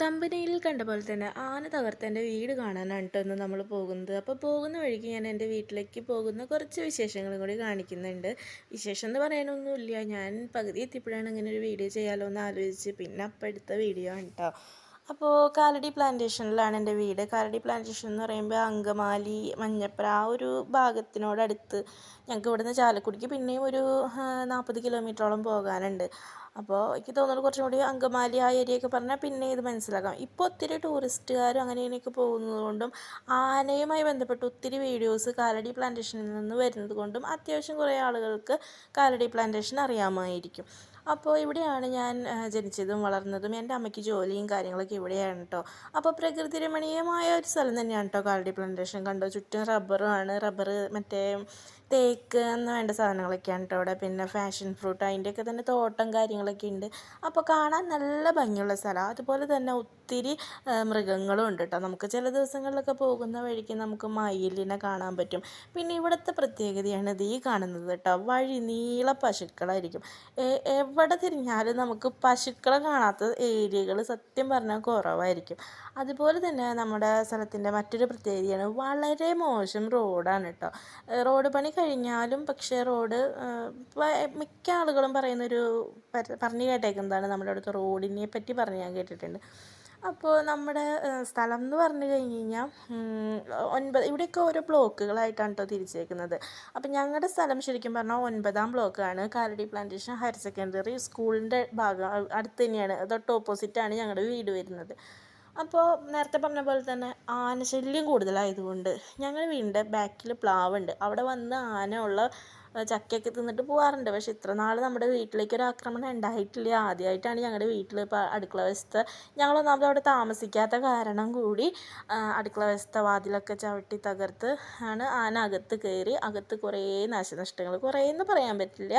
തമ്പനയിൽ കണ്ട പോലെ തന്നെ ആന തകർത്ത എന്റെ വീട് കാണാനാണ് കേട്ടോ ഇന്ന് നമ്മൾ പോകുന്നത്. അപ്പോൾ പോകുന്ന വഴിക്ക് ഞാൻ എന്റെ വീട്ടിലേക്ക് പോകുന്ന കുറച്ച് വിശേഷങ്ങളും കൂടി കാണിക്കുന്നുണ്ട്. വിശേഷം എന്ന് പറയാനൊന്നുമില്ല. ഞാൻ പകുതി എത്തിയപ്പോഴാണ് ഇങ്ങനെ ഒരു വീഡിയോ ചെയ്യാലോ എന്ന് ആലോചിച്ച്. പിന്നെ അപ്പം എടുത്ത വീഡിയോ ആണ് കേട്ടോ. അപ്പോൾ കാലടി പ്ലാന്റേഷനിലാണ് എന്റെ വീട്. കാലടി പ്ലാന്റേഷൻ എന്ന് പറയുമ്പോൾ അങ്കമാലി മഞ്ഞപ്ര ആ ഒരു ഭാഗത്തിനോടടുത്ത് ഞങ്ങൾക്ക് ഇവിടുന്ന് ചാലക്കുടിക്ക് പിന്നെയും ഒരു നാൽപ്പത് കിലോമീറ്ററോളം പോകാനുണ്ട്. അപ്പോൾ എനിക്ക് തോന്നുന്നത് കുറച്ചും കൂടി അങ്കമാലി ആ ഏരിയയൊക്കെ പറഞ്ഞാൽ പിന്നെ ഇത് മനസ്സിലാക്കാം. ഇപ്പോൾ ഒത്തിരി ടൂറിസ്റ്റുകാരും അങ്ങനെ ഇങ്ങനെയൊക്കെ പോകുന്നത് കൊണ്ടും ആനയുമായി ബന്ധപ്പെട്ട് ഒത്തിരി വീഡിയോസ് കാലടി പ്ലാന്റേഷനിൽ നിന്ന് വരുന്നത് കൊണ്ടും അത്യാവശ്യം കുറേ ആളുകൾക്ക് കാലടി പ്ലാന്റേഷൻ അറിയാമായിരിക്കും. അപ്പോൾ ഇവിടെയാണ് ഞാൻ ജനിച്ചതും വളർന്നതും എന്റെ അമ്മയ്ക്ക് ജോലിയും കാര്യങ്ങളൊക്കെ ഇവിടെയാണ് കേട്ടോ അപ്പോൾ പ്രകൃതി രമണീയമായ ഒരു സ്ഥലം തന്നെയാണ് കേട്ടോ കാലടി പ്ലാന്റേഷൻ കണ്ടോ? ചുറ്റും റബ്ബറുമാണ് റബ്ബർ മറ്റേ തേക്ക് എന്ന് വേണ്ട സാധനങ്ങളൊക്കെയാണ് കേട്ടോ അവിടെ. പിന്നെ ഫാഷൻ ഫ്രൂട്ട് അതിന്റെയൊക്കെ തന്നെ തോട്ടം കാര്യങ്ങളൊക്കെ ഉണ്ട്. അപ്പോൾ കാണാൻ നല്ല ഭംഗിയുള്ള സ്ഥലമാണ് അതുപോലെ തന്നെ ഒത്തിരി മൃഗങ്ങളും ഉണ്ട് കേട്ടോ നമുക്ക് ചില ദിവസങ്ങളിലൊക്കെ പോകുന്ന വഴിക്ക് നമുക്ക് മയിലിനെ കാണാൻ പറ്റും. പിന്നെ ഇവിടുത്തെ പ്രത്യേകതയാണ് ഇത് ഈ കാണുന്നത് കേട്ടോ വഴി നീള പശുക്കളായിരിക്കും. എവിടെ തിരിഞ്ഞാലും നമുക്ക് പശുക്കളെ കാണാത്ത ഏരിയകൾ സത്യം പറഞ്ഞാൽ കുറവായിരിക്കും. അതുപോലെ തന്നെ നമ്മുടെ സ്ഥലത്തിന്റെ മറ്റൊരു പ്രത്യേകതയാണ് വളരെ മോശം റോഡാണ് കേട്ടോ റോഡ് പണി കഴിഞ്ഞാലും പക്ഷേ റോഡ് മിക്ക ആളുകളും പറയുന്നൊരു പറഞ്ഞു കേട്ടേക്കുന്നതാണ് നമ്മുടെ അടുത്ത് റോഡിനെ പറ്റി പറഞ്ഞ് ഞാൻ കേട്ടിട്ടുണ്ട്. അപ്പോൾ നമ്മുടെ സ്ഥലം എന്ന് പറഞ്ഞു കഴിഞ്ഞ് കഴിഞ്ഞാൽ ഒൻപത് ഇവിടെയൊക്കെ ഓരോ ബ്ലോക്കുകളായിട്ടാണ് കേട്ടോ തിരിച്ചേക്കുന്നത്. അപ്പോൾ ഞങ്ങളുടെ സ്ഥലം ശരിക്കും പറഞ്ഞാൽ ഒൻപതാം ബ്ലോക്കാണ്. കാലടി പ്ലാന്റേഷൻ ഹയർ സെക്കൻഡറി സ്കൂളിന്റെ ഭാഗം അടുത്ത് തന്നെയാണ്. തൊട്ട് ഓപ്പോസിറ്റാണ് ഞങ്ങളുടെ വീട് വരുന്നത്. അപ്പോൾ നേരത്തെ പറഞ്ഞ പോലെ തന്നെ ആനശല്യം കൂടുതലായതുകൊണ്ട് ഞങ്ങളുടെ വീടിന്റെ ബാക്കിൽ പ്ലാവുണ്ട്. അവിടെ വന്ന് ആന ഉള്ള ചക്കയൊക്കെ തിന്നിട്ട് പോകാറുണ്ട് പക്ഷെ ഇത്ര നാൾ നമ്മുടെ വീട്ടിലേക്ക് ഒരു ആക്രമണം ഉണ്ടായിട്ടില്ല. ആദ്യമായിട്ടാണ് ഞങ്ങളുടെ വീട്ടിൽ ഇപ്പോൾ അടുക്കള വശത്ത് ഞങ്ങളൊന്നാമത് അവിടെ താമസിക്കാത്ത കാരണം കൂടി അടുക്കള വശത്തെ വാതിലൊക്കെ ചവിട്ടി തകർത്ത് ആണ് ആന അകത്ത് കയറി അകത്ത് കുറേ നാശനഷ്ടങ്ങൾ കുറേ എന്ന് പറയാൻ പറ്റില്ല.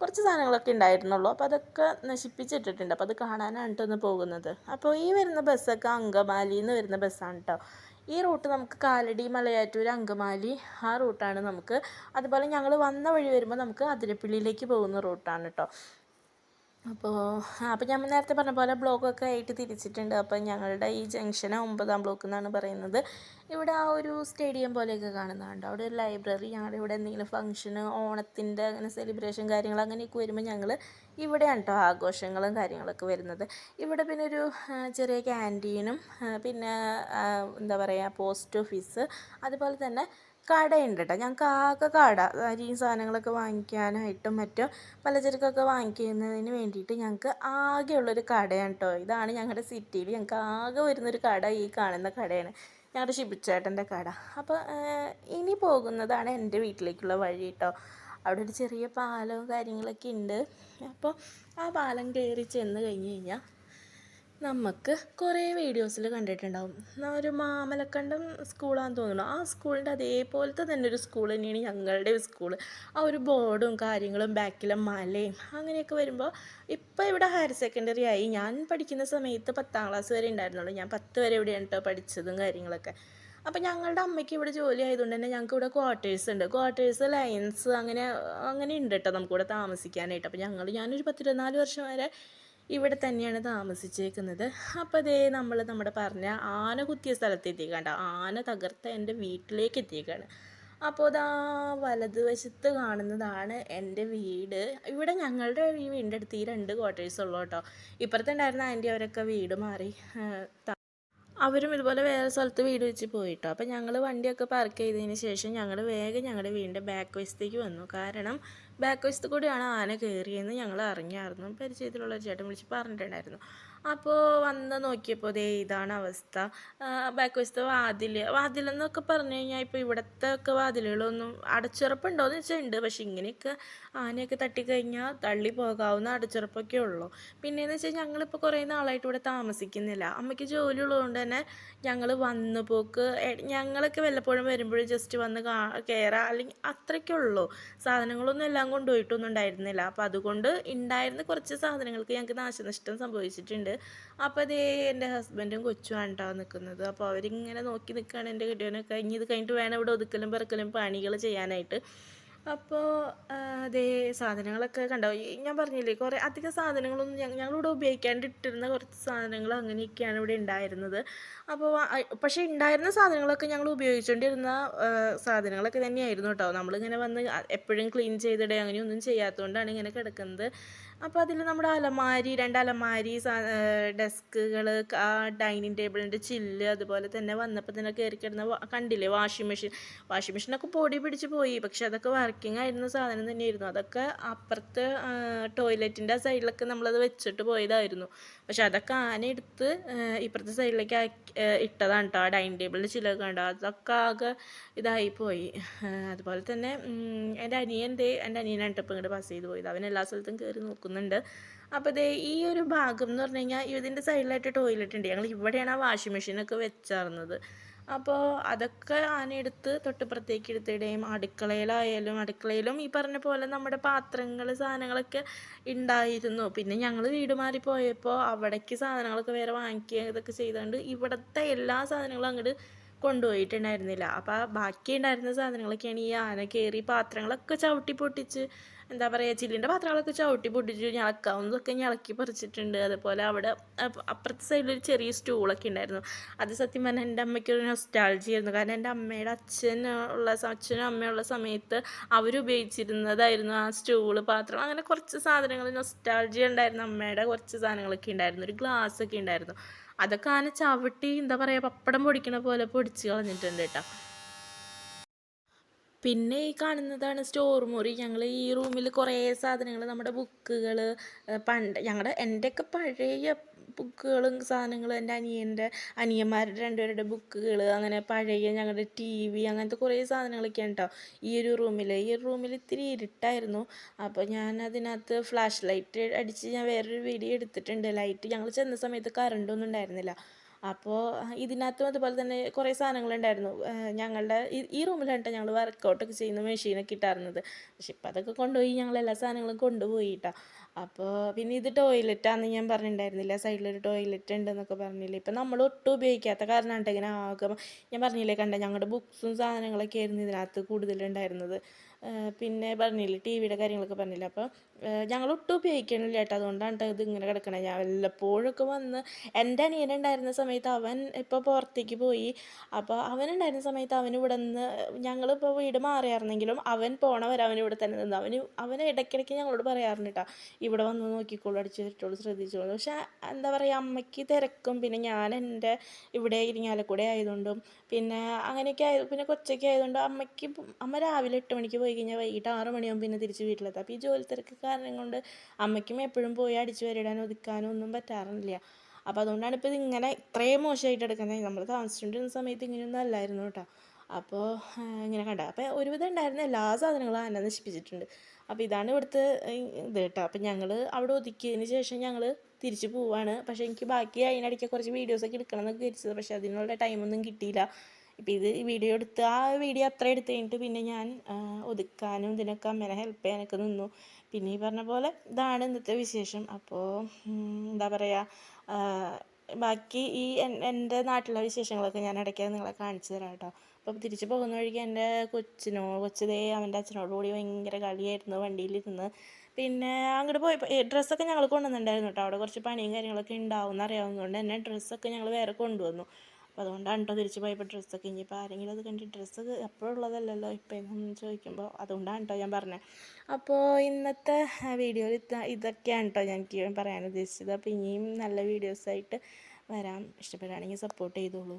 കുറച്ച് സാധനങ്ങളൊക്കെ ഉണ്ടായിരുന്നുള്ളൂ. അപ്പോൾ അതൊക്കെ നശിപ്പിച്ചിട്ടിട്ടുണ്ട്. അപ്പോൾ അത് കാണാനാണ് ഒന്ന് പോകുന്നത്. അപ്പോൾ ഈ വരുന്ന ബസ്സൊക്കെ അങ്കമാലിയിൽ നിന്ന് വരുന്ന ബസ്സാണ് കേട്ടോ. ഈ റൂട്ട് നമുക്ക് കാലടി മലയാറ്റൂർ അങ്കമാലി ആ റൂട്ടാണ് നമുക്ക്. അതുപോലെ ഞങ്ങൾ വന്ന വഴി വരുമ്പോൾ നമുക്ക് അതിരപ്പള്ളിയിലേക്ക് പോകുന്ന റൂട്ടാണ് കേട്ടോ. അപ്പോൾ അപ്പോൾ ഞാൻ നേരത്തെ പറഞ്ഞ പോലെ ബ്ലോക്കൊക്കെ ആയിട്ട് തിരിച്ചിട്ടുണ്ട്. അപ്പോൾ ഞങ്ങളുടെ ഈ ജംഗ്ഷൻ ഒമ്പതാം ബ്ലോക്ക് എന്നാണ് പറയുന്നത്. ഇവിടെ ആ ഒരു സ്റ്റേഡിയം പോലെയൊക്കെ കാണുന്നുണ്ട്. അവിടെ ഒരു ലൈബ്രറി ഞങ്ങളുടെ ഇവിടെ എന്തെങ്കിലും ഫംഗ്ഷന് ഓണത്തിന്റെ അങ്ങനെ സെലിബ്രേഷൻ കാര്യങ്ങൾ അങ്ങനെയൊക്കെ വരുമ്പോൾ ഞങ്ങൾ ഇവിടെയാണ് കേട്ടോ ആഘോഷങ്ങളും കാര്യങ്ങളൊക്കെ വരുന്നത്. ഇവിടെ പിന്നെ ഒരു ചെറിയ ക്യാന്റീനും പിന്നെ എന്താ പറയുക പോസ്റ്റ് ഓഫീസ് അതുപോലെ തന്നെ കടയുണ്ട് കേട്ടോ ഞങ്ങൾക്ക് ആകെ കട അരിയും സാധനങ്ങളൊക്കെ വാങ്ങിക്കാനായിട്ടും മറ്റും പലചരക്കൊക്കെ വാങ്ങിക്കുന്നതിന് വേണ്ടിയിട്ട് ഞങ്ങൾക്ക് ആകെയുള്ളൊരു കടയാണ് കേട്ടോ ഇതാണ് ഞങ്ങളുടെ സിറ്റിയിൽ ഞങ്ങൾക്ക് ആകെ വരുന്നൊരു കട ഈ കാണുന്ന കടയാണ്. ഞങ്ങളുടെ ഷിബിച്ചേട്ടന്റെ കട. അപ്പോൾ ഇനി പോകുന്നതാണ് എന്റെ വീട്ടിലേക്കുള്ള വഴി കേട്ടോ അവിടെ ഒരു ചെറിയ പാലവും കാര്യങ്ങളൊക്കെ ഉണ്ട്. അപ്പോൾ ആ പാലം കയറി ചെന്ന് കഴിഞ്ഞ് കഴിഞ്ഞാൽ നമുക്ക് കുറേ വീഡിയോസിൽ കണ്ടിട്ടുണ്ടാവും. ഒരു മാമലക്കണ്ടം സ്കൂളാണെന്ന് തോന്നുന്നു. ആ സ്കൂളിന്റെ അതേപോലത്തെ തന്നെ ഒരു സ്കൂൾ തന്നെയാണ് ഞങ്ങളുടെ സ്കൂൾ. ആ ഒരു ബോർഡും കാര്യങ്ങളും ബാക്കിലെ മലയും അങ്ങനെയൊക്കെ വരുമ്പോൾ ഇപ്പോൾ ഇവിടെ ഹയർ സെക്കൻഡറി ആയി. ഞാൻ പഠിക്കുന്ന സമയത്ത് പത്താം ക്ലാസ് വരെ ഉണ്ടായിരുന്നുള്ളൂ. ഞാൻ പത്ത് വരെ ഇവിടെയാണ് കേട്ടോ പഠിച്ചതും കാര്യങ്ങളൊക്കെ. അപ്പോൾ ഞങ്ങളുടെ അമ്മയ്ക്ക് ഇവിടെ ജോലി ആയതുകൊണ്ട് തന്നെ ഞങ്ങൾക്ക് ഇവിടെ ക്വാർട്ടേഴ്സ് ഉണ്ട്. ക്വാർട്ടേഴ്സ് ലയൻസ് അങ്ങനെ അങ്ങനെ ഉണ്ട് കേട്ടോ നമുക്കിവിടെ താമസിക്കാനായിട്ട്. അപ്പോൾ ഞങ്ങൾ ഞാനൊരു പത്തിരുപത്തിനാല് വർഷം വരെ ഇവിടെ തന്നെയാണ് താമസിച്ചേക്കുന്നത്. അപ്പോൾ അതേ നമ്മൾ നമ്മുടെ പറഞ്ഞ ആന കുത്തിയ സ്ഥലത്ത് എത്തിക്കണ്ട ആന തകർത്ത എന്റെ വീട്ടിലേക്ക് എത്തിയേക്കാണ്. അപ്പോൾ ഇതാ വലതുവശത്ത് കാണുന്നതാണ് എന്റെ വീട്. ഇവിടെ ഞങ്ങളുടെ ഈ വീടിന്റെ അടുത്ത് ഈ രണ്ട് ക്വാർട്ടേഴ്സ് ഉള്ളൂ കേട്ടോ. ഇപ്പുറത്തുണ്ടായിരുന്ന ആന്റി അവരൊക്കെ വീട് മാറി അവരും ഇതുപോലെ വേറെ സ്ഥലത്ത് വീട് വെച്ച് പോയിട്ടോ. അപ്പോൾ ഞങ്ങൾ വണ്ടിയൊക്കെ പാർക്ക് ചെയ്തതിന് ശേഷം ഞങ്ങൾ വേഗം ഞങ്ങളുടെ വീടിന്റെ ബാക്ക് വശത്തേക്ക് വന്നു. കാരണം ബാക്ക് വശത്ത് കൂടിയാണ് ആന കയറിയെന്ന് ഞങ്ങൾ അറിഞ്ഞായിരുന്നു. പരിചയത്തിലുള്ള ചേട്ടൻ വിളിച്ച് പറഞ്ഞിട്ടുണ്ടായിരുന്നു. അപ്പോൾ വന്ന് നോക്കിയപ്പോൾ ദേ ഇതാണ് അവസ്ഥ. ബാക്ക് വശത്തെ വാതിൽ വാതിലെന്നൊക്കെ പറഞ്ഞു കഴിഞ്ഞാൽ ഇപ്പോൾ ഇവിടുത്തെ ഒക്കെ വാതിലുകളൊന്നും അടച്ചുറപ്പുണ്ടോയെന്ന് വെച്ചാൽ ഉണ്ട് പക്ഷെ ഇങ്ങനെയൊക്കെ ആനയൊക്കെ തട്ടിക്കഴിഞ്ഞാൽ തള്ളി പോകാവുന്ന അടച്ചുറപ്പൊക്കെ ഉള്ളൂ. പിന്നെയെന്ന് വെച്ചാൽ ഞങ്ങളിപ്പോൾ കുറേ നാളായിട്ട് ഇവിടെ താമസിക്കുന്നില്ല. അമ്മയ്ക്ക് ജോലി ഉള്ളതുകൊണ്ട് തന്നെ ഞങ്ങൾ വന്നു പോക്ക്. ഞങ്ങളൊക്കെ വല്ലപ്പോഴും വരുമ്പോഴും ജസ്റ്റ് വന്ന് കാ കയറാം അല്ലെങ്കിൽ അത്രയ്ക്കുള്ളൂ സാധനങ്ങളൊന്നും എല്ലാം കൊണ്ടുപോയിട്ടൊന്നും ഉണ്ടായിരുന്നില്ല. അപ്പോൾ അതുകൊണ്ട് ഉണ്ടായിരുന്ന കുറച്ച് സാധനങ്ങൾക്ക് ഞങ്ങൾക്ക് നാശനഷ്ടം സംഭവിച്ചിട്ടുണ്ട്. ഉണ്ട്. അപ്പോൾ അതേ എന്റെ ഹസ്ബൻഡും കൊച്ചുമാണ് കേട്ടോ നിൽക്കുന്നത് അപ്പോൾ അവരിങ്ങനെ നോക്കി നിൽക്കുകയാണ് എന്റെ കെട്ടിയവനൊക്കെ കഴിഞ്ഞ് ഇത് കഴിഞ്ഞിട്ട് വേണം ഇവിടെ ഒതുക്കലും പെറുക്കലും പണികൾ ചെയ്യാനായിട്ട്. അപ്പോൾ അതേ സാധനങ്ങളൊക്കെ കണ്ടോ? ഞാൻ പറഞ്ഞില്ലേ കുറേ അധികം സാധനങ്ങളൊന്നും ഞങ്ങൾ ഞങ്ങളിവിടെ ഉപയോഗിക്കാണ്ടിട്ടിരുന്ന കുറച്ച് സാധനങ്ങൾ അങ്ങനെയൊക്കെയാണ് ഇവിടെ ഉണ്ടായിരുന്നത്. അപ്പോൾ പക്ഷേ ഉണ്ടായിരുന്ന സാധനങ്ങളൊക്കെ ഞങ്ങൾ ഉപയോഗിച്ചുകൊണ്ടിരുന്ന സാധനങ്ങളൊക്കെ തന്നെയായിരുന്നു കേട്ടോ നമ്മളിങ്ങനെ വന്ന് എപ്പോഴും ക്ലീൻ ചെയ്തിടുക അങ്ങനെയൊന്നും ചെയ്യാത്തതുകൊണ്ടാണ് ഇങ്ങനെ കിടക്കുന്നത്. അപ്പോൾ അതിൽ നമ്മുടെ അലമാരി രണ്ട് അലമാരി ഡെസ്കുകൾ ഡൈനിങ് ടേബിളിന്റെ ചില്ല് അതുപോലെ തന്നെ വന്നപ്പോൾ തന്നെ കയറി കിടന്ന കണ്ടില്ലേ വാഷിംഗ് മെഷീൻ? വാഷിംഗ് മെഷീനൊക്കെ പൊടി പിടിച്ച് പോയി. പക്ഷെ അതൊക്കെ വർക്കിംഗ് ആയിരുന്ന സാധനം തന്നെയായിരുന്നു. അതൊക്കെ അപ്പുറത്ത് ടോയ്ലറ്റിന്റെ സൈഡിലൊക്കെ നമ്മളത് വെച്ചിട്ട് പോയതായിരുന്നു. പക്ഷെ അതൊക്കെ ആന എടുത്ത് ഇപ്പുറത്തെ സൈഡിലേക്ക് ഇട്ടതാണ് കേട്ടോ ആ ഡൈനിങ് ടേബിളിന്റെ ചില്ലൊക്കെ കണ്ടോ? അതൊക്കെ ആകെ ഇതായിപ്പോയി പോയി. അതുപോലെ തന്നെ എന്റെ അനിയന്റെ എന്റെ അനിയനാണ് ഇപ്പോൾ ഇങ്ങോട്ട് പാസ് ചെയ്ത് പോയത്. അവൻ എല്ലാ സ്ഥലത്തും കയറി നോക്കുന്നുണ്ട് അപ്പോൾ ദേ ഈ ഒരു ഭാഗം എന്ന് പറഞ്ഞു കഴിഞ്ഞാൽ ഇതിന്റെ സൈഡിലായിട്ട് ടോയ്ലറ്റ് ഉണ്ട്. ഞങ്ങൾ ഇവിടെയാണ് ആ വാഷിംഗ് മെഷീനൊക്കെ വെച്ചാർന്നത്. അപ്പോൾ അതൊക്കെ ആനയെടുത്ത് തൊട്ടിപ്പുറത്തേക്ക് എടുത്തിടുകയും അടുക്കളയിലായാലും അടുക്കളയിലും ഈ പറഞ്ഞ പോലെ നമ്മുടെ പാത്രങ്ങൾ സാധനങ്ങളൊക്കെ ഉണ്ടായിരുന്നു പിന്നെ ഞങ്ങൾ വീട് മാറി പോയപ്പോൾ അവിടേക്ക് സാധനങ്ങളൊക്കെ വേറെ വാങ്ങിക്കുക ഇതൊക്കെ ചെയ്തുകൊണ്ട് ഇവിടുത്തെ എല്ലാ സാധനങ്ങളും അങ്ങോട്ട് കൊണ്ടുപോയിട്ടുണ്ടായിരുന്നില്ല. അപ്പോൾ ബാക്കി ഉണ്ടായിരുന്ന സാധനങ്ങളൊക്കെയാണ് ഈ ആന കയറി പാത്രങ്ങളൊക്കെ ചവിട്ടി പൊട്ടിച്ച് എന്താ പറയുക ചില്ലിന്റെ പാത്രങ്ങളൊക്കെ ചവിട്ടി പൊട്ടിച്ച് ഞളക്കാവുന്നതൊക്കെ ഞളക്കി പറിച്ചിട്ടുണ്ട്. അതുപോലെ അവിടെ അപ്പുറത്തെ സൈഡിലൊരു ചെറിയ സ്റ്റൂളൊക്കെ ഉണ്ടായിരുന്നു. അത് സത്യം പറഞ്ഞാൽ എന്റെ അമ്മയ്ക്കൊരു നൊസ്റ്റാൾജി ആയിരുന്നു. കാരണം എന്റെ അമ്മയുടെ അച്ഛൻ ഉള്ള അച്ഛനും അമ്മയുള്ള സമയത്ത് അവരുപയോഗിച്ചിരുന്നതായിരുന്നു ആ സ്റ്റൂൾ പാത്രം. അങ്ങനെ കുറച്ച് സാധനങ്ങൾ നൊസ്റ്റാൾജി ഉണ്ടായിരുന്നു. അമ്മയുടെ കുറച്ച് സാധനങ്ങളൊക്കെ ഉണ്ടായിരുന്നു. ഒരു ഗ്ലാസ് ഒക്കെ ഉണ്ടായിരുന്നു. അതൊക്കെ ആന ചവിട്ടി എന്താ പറയുക പപ്പടം പൊടിക്കണ പോലെ പൊടിച്ച് കളഞ്ഞിട്ടുണ്ട് കേട്ടോ. പിന്നെ ഈ കാണുന്നതാണ് സ്റ്റോർ മുറി. ഞങ്ങൾ ഈ റൂമിൽ കുറേ സാധനങ്ങൾ നമ്മുടെ ബുക്കുകൾ പണ്ട് ഞങ്ങളുടെ എന്റെയൊക്കെ പഴയ ബുക്കുകളും സാധനങ്ങളും എന്റെ അനിയന്റെ അനിയന്മാരുടെ രണ്ടുപേരുടെ ബുക്കുകൾ അങ്ങനെ പഴയ ഞങ്ങളുടെ ടി വി അങ്ങനത്തെ കുറേ സാധനങ്ങളൊക്കെയാണ് കേട്ടോ ഈ ഒരു റൂമിൽ ഈ ഒരു റൂമിൽ ഇത്തിരി ഇരുട്ടായിരുന്നു. അപ്പോൾ ഞാൻ അതിനകത്ത് ഫ്ലാഷ് ലൈറ്റ് അടിച്ച് ഞാൻ വേറൊരു വീഡിയോ എടുത്തിട്ടുണ്ട്. ലൈറ്റ് ഞങ്ങൾ ചെന്ന സമയത്ത് കറണ്ടൊന്നും ഉണ്ടായിരുന്നില്ല. അപ്പോൾ ഇതിനകത്തും അതുപോലെ തന്നെ കുറേ സാധനങ്ങളുണ്ടായിരുന്നു. ഞങ്ങളുടെ ഈ റൂമിലാണ് കേട്ടോ ഞങ്ങൾ വർക്കൗട്ടൊക്കെ ചെയ്യുന്ന മെഷീനൊക്കെ ഇട്ടായിരുന്നത് പക്ഷെ ഇപ്പം അതൊക്കെ കൊണ്ടുപോയി ഞങ്ങൾ എല്ലാ സാധനങ്ങളും കൊണ്ടുപോയി കേട്ടോ അപ്പോൾ പിന്നെ ഇത് ടോയ്ലറ്റാന്ന് ഞാൻ പറഞ്ഞിട്ടുണ്ടായിരുന്നില്ല സൈഡിലൊരു ടോയ്ലറ്റ് ഉണ്ടെന്നൊക്കെ പറഞ്ഞില്ലേ? ഇപ്പം നമ്മൾ ഒട്ടും ഉപയോഗിക്കാത്ത കാരണമാണ് ഇങ്ങനെ ആകെ ഞാൻ പറഞ്ഞില്ലേ കണ്ട ഞങ്ങളുടെ ബുക്സും സാധനങ്ങളൊക്കെ ആയിരുന്നു ഇതിനകത്ത് കൂടുതലുണ്ടായിരുന്നത് പിന്നെ പറഞ്ഞില്ലേ ടി വിയുടെ കാര്യങ്ങളൊക്കെ പറഞ്ഞില്ല? അപ്പോൾ ഞങ്ങൾ ഒട്ടും ഉപയോഗിക്കണില്ല കേട്ടോ അതുകൊണ്ടാണ് ഇത് ഇങ്ങനെ കിടക്കണേ. ഞാൻ വല്ലപ്പോഴൊക്കെ വന്ന് എന്റെ അനിയനുണ്ടായിരുന്ന സമയത്ത് അവൻ ഇപ്പോൾ പുറത്തേക്ക് പോയി. അപ്പോൾ അവനുണ്ടായിരുന്ന സമയത്ത് അവൻ ഇവിടെ നിന്ന് ഞങ്ങളിപ്പോൾ വീട് മാറിയായിരുന്നെങ്കിലും അവൻ പോണ വരെ അവൻ ഇവിടെ തന്നെ നിന്ന്. അവന് അവനെ ഇടയ്ക്കിടയ്ക്ക് ഞങ്ങളോട് പറയാറുണ്ട് കേട്ടോ ഇവിടെ വന്ന് നോക്കിക്കോളൂ അടിച്ചു തരത്തോളൂ ശ്രദ്ധിച്ചോളൂ പക്ഷെ എന്താ പറയുക അമ്മയ്ക്ക് തിരക്കും. പിന്നെ ഞാൻ എന്റെ ഇവിടെ ഇരിങ്ങാലക്കൂടെ ആയതുകൊണ്ടും പിന്നെ അങ്ങനെയൊക്കെ ആയത് പിന്നെ കൊച്ചൊക്കെ ആയതുകൊണ്ടും അമ്മയ്ക്ക് അമ്മ രാവിലെ എട്ട് മണിക്ക് പോയി കഴിഞ്ഞാൽ വൈകിട്ട് ആറ് മണിയാകും പിന്നെ തിരിച്ച് വീട്ടിലെത്താം അപ്പോൾ ഈ ജോലി തിരക്ക് കാരണം കൊണ്ട് അമ്മയ്ക്കും എപ്പോഴും പോയി അടിച്ചു വരിടാനോ ഒതുക്കാനോ ഒന്നും പറ്റാറില്ല. അപ്പോൾ അതുകൊണ്ടാണ് ഇപ്പോൾ ഇതിങ്ങനെ ഇത്രയും മോശമായിട്ട് എടുക്കുന്നത്. നമ്മൾ താമസിച്ചുകൊണ്ടിരുന്ന സമയത്ത് ഇങ്ങനെയൊന്നും അല്ലായിരുന്നു കേട്ടോ. അപ്പോൾ ഇങ്ങനെ കണ്ട അപ്പോൾ ഒരുവിധം ഉണ്ടായിരുന്ന എല്ലാ സാധനങ്ങളും ആന നശിപ്പിച്ചിട്ടുണ്ട്. അപ്പോൾ ഇതാണ് ഇവിടുത്തെ ഇത് കേട്ടോ. അപ്പോൾ ഞങ്ങൾ അവിടെ ഒതുക്കിയതിന് ശേഷം ഞങ്ങൾ തിരിച്ചു പോവാണ്. പക്ഷേ എനിക്ക് ബാക്കി അതിനിടയ്ക്ക് കുറച്ച് വീഡിയോസൊക്കെ എടുക്കണം എന്നൊക്കെ വിചാരിച്ചത്. പക്ഷേ അതിനുള്ള ടൈമൊന്നും കിട്ടിയില്ല. ഇപ്പം ഇത് വീഡിയോ എടുത്ത് ആ വീഡിയോ അത്ര എടുത്ത് കഴിഞ്ഞിട്ട് പിന്നെ ഞാൻ ഒതുക്കാനും ഇതിനൊക്കെ അമ്മേനെ ഹെൽപ്പ് ചെയ്യാനൊക്കെ നിന്നു. പിന്നെ ഈ പറഞ്ഞ പോലെ ഇതാണ് ഇന്നത്തെ വിശേഷം. അപ്പോൾ എന്താ പറയുക ബാക്കി ഈ എന്റെ നാട്ടിലെ വിശേഷങ്ങളൊക്കെ ഞാൻ ഇടയ്ക്ക് നിങ്ങളെ കാണിച്ചു തരാം കേട്ടോ. അപ്പോൾ തിരിച്ചു പോകുന്ന വഴിക്ക് എന്റെ കൊച്ചിനോ കൊച്ചിതേ അവന്റെ അച്ഛനോട് കൂടി ഭയങ്കര കളിയായിരുന്നു വണ്ടിയിലിരുന്ന്. പിന്നെ അങ്ങോട്ട് പോയപ്പോൾ ഡ്രസ്സൊക്കെ ഞങ്ങൾ കൊണ്ടുവന്നിട്ടുണ്ടായിരുന്നു കേട്ടോ. അവിടെ കുറച്ച് പണിയും കാര്യങ്ങളൊക്കെ ഉണ്ടാവും എന്നറിയാവുന്നതുകൊണ്ട് തന്നെ ഡ്രസ്സൊക്കെ ഞങ്ങൾ വേറെ കൊണ്ടുവന്നു. അപ്പോൾ അതുകൊണ്ടാണ് കേട്ടോ തിരിച്ച് പോയപ്പോൾ ഡ്രസ്സൊക്കെ. ഇനിയിപ്പോൾ ആരെങ്കിലും അത് കണ്ടിട്ട് ഡ്രസ്സ് എപ്പോഴുള്ളതല്ലല്ലോ ഇപ്പം എന്ന് ചോദിക്കുമ്പോൾ അതുകൊണ്ടാണ് കേട്ടോ ഞാൻ പറഞ്ഞത് അപ്പോൾ ഇന്നത്തെ വീഡിയോയിൽ ഇതൊക്കെയാണ് കേട്ടോ എനിക്ക് പറയാൻ ഉദ്ദേശിച്ചത്. അപ്പോൾ ഇനിയും നല്ല വീഡിയോസായിട്ട് വരാം. ഇഷ്ടപ്പെടുകയാണെങ്കിൽ സപ്പോർട്ട് ചെയ്തോളൂ.